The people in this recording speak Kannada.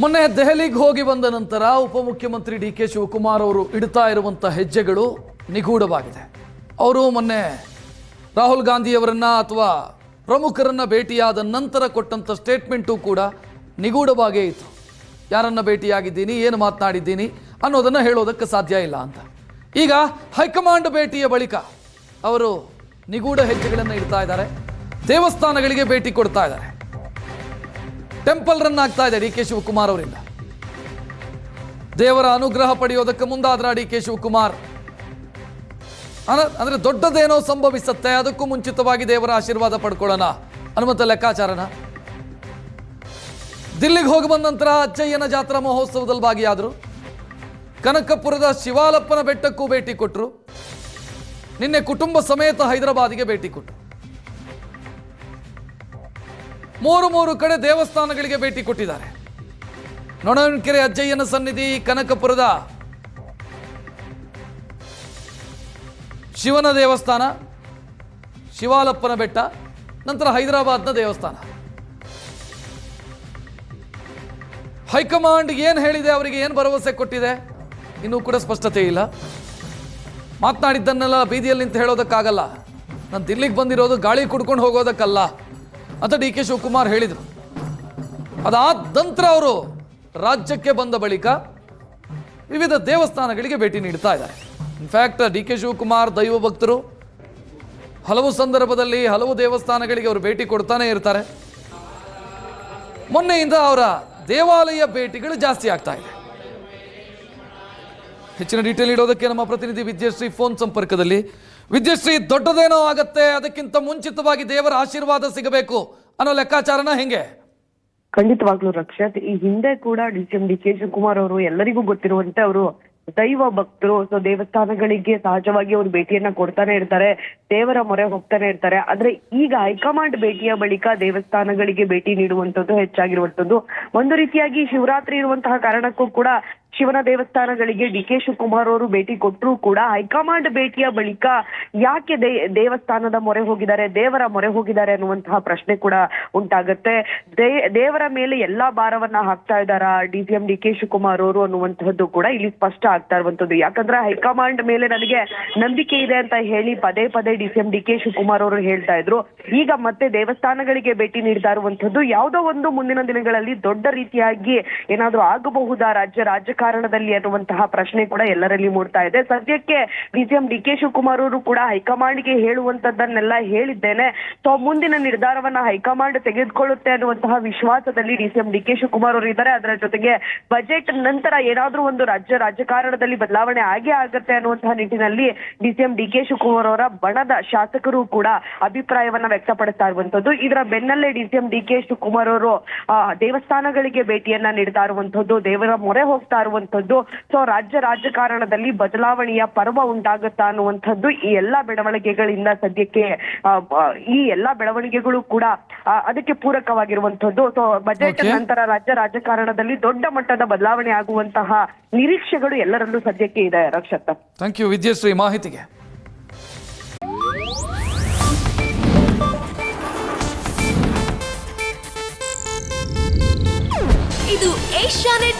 ಮೊನ್ನೆ ದೆಹಲಿಗೆ ಹೋಗಿ ಬಂದ ನಂತರ ಉಪಮುಖ್ಯಮಂತ್ರಿ ಡಿ ಕೆ ಶಿವಕುಮಾರ್ ಅವರು ಇಡ್ತಾ ಇರುವಂಥ ಹೆಜ್ಜೆಗಳು ನಿಗೂಢವಾಗಿದೆ. ಅವರು ಮೊನ್ನೆ ರಾಹುಲ್ ಗಾಂಧಿಯವರನ್ನ ಅಥವಾ ಪ್ರಮುಖರನ್ನ ಭೇಟಿಯಾದ ನಂತರ ಕೊಟ್ಟಂಥ ಸ್ಟೇಟ್ಮೆಂಟು ಕೂಡ ನಿಗೂಢವಾಗೇ ಇತ್ತು. ಯಾರನ್ನ ಭೇಟಿಯಾಗಿದ್ದೀನಿ, ಏನು ಮಾತನಾಡಿದ್ದೀನಿ ಅನ್ನೋದನ್ನು ಹೇಳೋದಕ್ಕೆ ಸಾಧ್ಯ ಇಲ್ಲ ಅಂತ. ಈಗ ಹೈಕಮಾಂಡ್ ಭೇಟಿಯ ಬಳಿಕ ಅವರು ನಿಗೂಢ ಹೆಜ್ಜೆಗಳನ್ನು ಇಡ್ತಾ ಇದ್ದಾರೆ. ದೇವಸ್ಥಾನಗಳಿಗೆ ಭೇಟಿ ಕೊಡ್ತಾ ಇದ್ದಾರೆ. ಟೆಂಪಲ್ ರನ್ ಆಗ್ತಾ ಇದೆ ಡಿ ಕೆ ಶಿವಕುಮಾರ್ ಅವರಿಂದ. ದೇವರ ಅನುಗ್ರಹ ಪಡೆಯೋದಕ್ಕೆ ಮುಂದಾದ್ರ ಡಿ ಕೆ ಶಿವಕುಮಾರ್. ಅಂದ್ರೆ ದೊಡ್ಡದೇನೋ ಸಂಭವಿಸುತ್ತೆ, ಅದಕ್ಕೂ ಮುಂಚಿತವಾಗಿ ದೇವರ ಆಶೀರ್ವಾದ ಪಡ್ಕೊಳ್ಳೋಣ. ಅನುಮತ ಲೆಕ್ಕಾಚಾರನ. ದಿಲ್ಲಿಗೆ ಹೋಗಿ ಬಂದ ನಂತರ ಅಜ್ಜಯ್ಯನ ಜಾತ್ರಾ ಮಹೋತ್ಸವದಲ್ಲಿ ಭಾಗಿಯಾದರು. ಕನಕಪುರದ ಶಿವಾಲಪ್ಪನ ಬೆಟ್ಟಕ್ಕೂ ಭೇಟಿ ಕೊಟ್ಟರು ನಿನ್ನೆ ಕುಟುಂಬ ಸಮೇತ ಹೈದರಾಬಾದಿಗೆ ಭೇಟಿ ಕೊಟ್ಟರು ಮೂರು ಮೂರು ಕಡೆ ದೇವಸ್ಥಾನಗಳಿಗೆ ಭೇಟಿ ಕೊಟ್ಟಿದ್ದಾರೆ. ನೊಣಕೆರೆ ಅಜ್ಜಯ್ಯನ ಸನ್ನಿಧಿ ಕನಕಪುರದ ಶಿವನ ದೇವಸ್ಥಾನ, ಶಿವಾಲಪ್ಪನ ಬೆಟ್ಟ, ನಂತರ ಹೈದರಾಬಾದ್ನ ದೇವಸ್ಥಾನ. ಹೈಕಮಾಂಡ್ ಏನು ಹೇಳಿದೆ, ಅವರಿಗೆ ಏನು ಭರವಸೆ ಕೊಟ್ಟಿದೆ, ಇನ್ನೂ ಕೂಡ ಸ್ಪಷ್ಟತೆ ಇಲ್ಲ. ಮಾತನಾಡಿದ್ದನ್ನೆಲ್ಲ ಬೀದಿಯಲ್ಲಿ ನಿಂತು ಹೇಳೋದಕ್ಕಾಗಲ್ಲ. ನಾನು ದಿಲ್ಲಿಗೆ ಬಂದಿರೋದು, ಗಾಳಿ ಕುಡ್ಕೊಂಡು ಹೋಗೋದಕ್ಕಲ್ಲ. ಅಂತ ಡಿ ಕೆ ಶಿವಕುಮಾರ್ ಹೇಳಿದರು. ಅದಾದ ನಂತರ ಅವರು ರಾಜ್ಯಕ್ಕೆ ಬಂದ ಬಳಿಕ ವಿವಿಧ ದೇವಸ್ಥಾನಗಳಿಗೆ ಭೇಟಿ ನೀಡ್ತಾ ಇದ್ದಾರೆ. ಇನ್ಫ್ಯಾಕ್ಟ್ ಡಿ ಕೆ ಶಿವಕುಮಾರ್ ದೈವ ಭಕ್ತರು ಹಲವು ಸಂದರ್ಭದಲ್ಲಿ ಹಲವು ದೇವಸ್ಥಾನಗಳಿಗೆ ಅವರು ಭೇಟಿ ಕೊಡ್ತಾನೆ ಇರ್ತಾರೆ. ಮೊನ್ನೆಯಿಂದ ಅವರ ದೇವಾಲಯ ಭೇಟಿಗಳು ಜಾಸ್ತಿ ಆಗ್ತಾ ಇದೆ. ಹೆಚ್ಚಿನ ಡೀಟೇಲ್ ಇಡೋದಕ್ಕೆ ನಮ್ಮ ಪ್ರತಿನಿಧಿ ವಿದ್ಯಾಶ್ರೀ ಫೋನ್ ಸಂಪರ್ಕದಲ್ಲಿ ವಿದ್ಯಾಶ್ರೀ, ದೊಡ್ಡದೇನೋ ಆಗತ್ತೆ, ಅದಕ್ಕಿಂತ ಮುಂಚಿತವಾಗಿ ದೇವರ ಆಶೀರ್ವಾದ ಸಿಗಬೇಕು ಅನ್ನೋ ಲೆಕ್ಕಾಚಾರನ ಹೆಂಗೆ? ಖಂಡಿತವಾಗ್ಲೂ ರಕ್ಷತ್ ಈ ಹಿಂದೆ ಕೂಡ D C M D K Shivakumar ಅವರು ಎಲ್ಲರಿಗೂ ಗೊತ್ತಿರುವಂತೆ ಅವರು ದೈವ ಭಕ್ತರು, ಸೊ ದೇವಸ್ಥಾನಗಳಿಗೆ ಸಹಜವಾಗಿ ಅವರು ಭೇಟಿಯನ್ನ ಕೊಡ್ತಾನೆ ಇರ್ತಾರೆ, ದೇವರ ಮೊರೆ ಹೋಗ್ತಾನೆ ಇರ್ತಾರೆ, ಆದ್ರೆ ಈಗ ಹೈಕಮಾಂಡ್ ಭೇಟಿಯ ಬಳಿಕ ದೇವಸ್ಥಾನಗಳಿಗೆ ಭೇಟಿ ನೀಡುವಂತದ್ದು ಹೆಚ್ಚಾಗಿರುವಂತದ್ದು ಒಂದು ರೀತಿಯಾಗಿ ಶಿವರಾತ್ರಿ ಇರುವಂತಹ ಕಾರಣಕ್ಕೂ ಕೂಡ ಶಿವನ ದೇವಸ್ಥಾನಗಳಿಗೆ ಡಿ ಕೆ ಶಿವಕುಮಾರ್ ಅವರು ಭೇಟಿ ಕೊಟ್ಟರು ಕೂಡ ಹೈಕಮಾಂಡ್ ಭೇಟಿಯ ಬಳಿಕ ಯಾಕೆ ದೇವಸ್ಥಾನದ ಮೊರೆ ಹೋಗಿದ್ದಾರೆ, ದೇವರ ಮೊರೆ ಹೋಗಿದ್ದಾರೆ ಅನ್ನುವಂತಹ ಪ್ರಶ್ನೆ ಕೂಡ ಉಂಟಾಗುತ್ತೆ. ದೇವರ ಮೇಲೆ ಎಲ್ಲಾ ಭಾರವನ್ನ ಹಾಕ್ತಾ ಇದ್ದಾರ D C M D K Shivakumar ಅವರು ಅನ್ನುವಂತಹದ್ದು ಕೂಡ ಇಲ್ಲಿ ಸ್ಪಷ್ಟ ಆಗ್ತಾ ಇರುವಂತದ್ದು. ಯಾಕಂದ್ರೆ ಹೈಕಮಾಂಡ್ ಮೇಲೆ ನನಗೆ ನಂಬಿಕೆ ಇದೆ ಅಂತ ಹೇಳಿ ಪದೇ ಪದೇ D C M D K Shivakumar ಅವರು ಹೇಳ್ತಾ ಇದ್ರು. ಈಗ ಮತ್ತೆ ದೇವಸ್ಥಾನಗಳಿಗೆ ಭೇಟಿ ನೀಡ್ತಾ ಇರುವಂತದ್ದು ಯಾವುದೋ ಒಂದು ಮುಂದಿನ ದಿನಗಳಲ್ಲಿ ದೊಡ್ಡ ರೀತಿಯಾಗಿ ಏನಾದ್ರೂ ಆಗಬಹುದಾ ರಾಜ್ಯ ರಾಜಕಾರಣದಲ್ಲಿ ಅನ್ನುವಂತಹ ಪ್ರಶ್ನೆ ಕೂಡ ಎಲ್ಲರಲ್ಲಿ ಮೂಡ್ತಾ ಇದೆ. ಸದ್ಯಕ್ಕೆ D C M D K Shivakumar ಅವರು ಕೂಡ ಹೈಕಮಾಂಡ್ಗೆ ಹೇಳುವಂತದ್ದನ್ನೆಲ್ಲ ಹೇಳಿದ್ದೇನೆ. ಸೊ ಮುಂದಿನ ನಿರ್ಧಾರವನ್ನ ಹೈಕಮಾಂಡ್ ತೆಗೆದುಕೊಳ್ಳುತ್ತೆ ಅನ್ನುವಂತಹ ವಿಶ್ವಾಸದಲ್ಲಿ ಡಿಸಿಎಂ ಡಿ ಕೆ ಶಿವಕುಮಾರ್ ಅವರು ಇದ್ದಾರೆ. ಅದರ ಜೊತೆಗೆ ಬಜೆಟ್ ನಂತರ ಏನಾದ್ರೂ ಒಂದು ರಾಜ್ಯ ರಾಜಕಾರಣದಲ್ಲಿ ಬದಲಾವಣೆ ಆಗೇ ಆಗುತ್ತೆ ಅನ್ನುವಂತಹ ನಿಟ್ಟಿನಲ್ಲಿ ಡಿಸಿಎಂ ಡಿ ಕೆ ಶಿವಕುಮಾರ್ ಅವರ ಬಣದ ಶಾಸಕರು ಕೂಡ ಅಭಿಪ್ರಾಯವನ್ನ ವ್ಯಕ್ತಪಡಿಸ್ತಾ ಇರುವಂತದ್ದು ಇದರ ಬೆನ್ನಲ್ಲೇ D CM D K Shivakumar ಅವರು ದೇವಸ್ಥಾನಗಳಿಗೆ ಭೇಟಿಯನ್ನ ನೀಡ್ತಾ ಇರುವಂತದ್ದು ದೇವರ ಮೊರೆ ಹೋಗ್ತಾ ಇರುವಂತದ್ದು ಸೊ ರಾಜ್ಯ ರಾಜಕಾರಣದಲ್ಲಿ ಬದಲಾವಣೆಯ ಪರ್ವ ಉಂಟಾಗುತ್ತಾ ಅನ್ನುವಂಥದ್ದು ಈ ಎಲ್ಲಾ ಬೆಳವಣಿಗೆಗಳಿಂದ ಸದ್ಯಕ್ಕೆ ಈ ಎಲ್ಲಾ ಬೆಳವಣಿಗೆಗಳು ಕೂಡ ಅದಕ್ಕೆ ಪೂರಕವಾಗಿರುವಂಥದ್ದು. ಸೊ ಬಜೆಟ್ ನಂತರ ರಾಜ್ಯ ರಾಜಕಾರಣದಲ್ಲಿ ದೊಡ್ಡ ಮಟ್ಟದ ಬದಲಾವಣೆ ಆಗುವಂತಹ ನಿರೀಕ್ಷೆಗಳು ಎಲ್ಲರಲ್ಲೂ ಸದ್ಯಕ್ಕೆ ಇದೆ ರಕ್ಷತ್ ಥ್ಯಾಂಕ್ ಯು ವಿದ್ಯಾಶ್ರೀ ಮಾಹಿತಿಗೆ. ಇದು ಏಷ್ಯಾನೆಟ್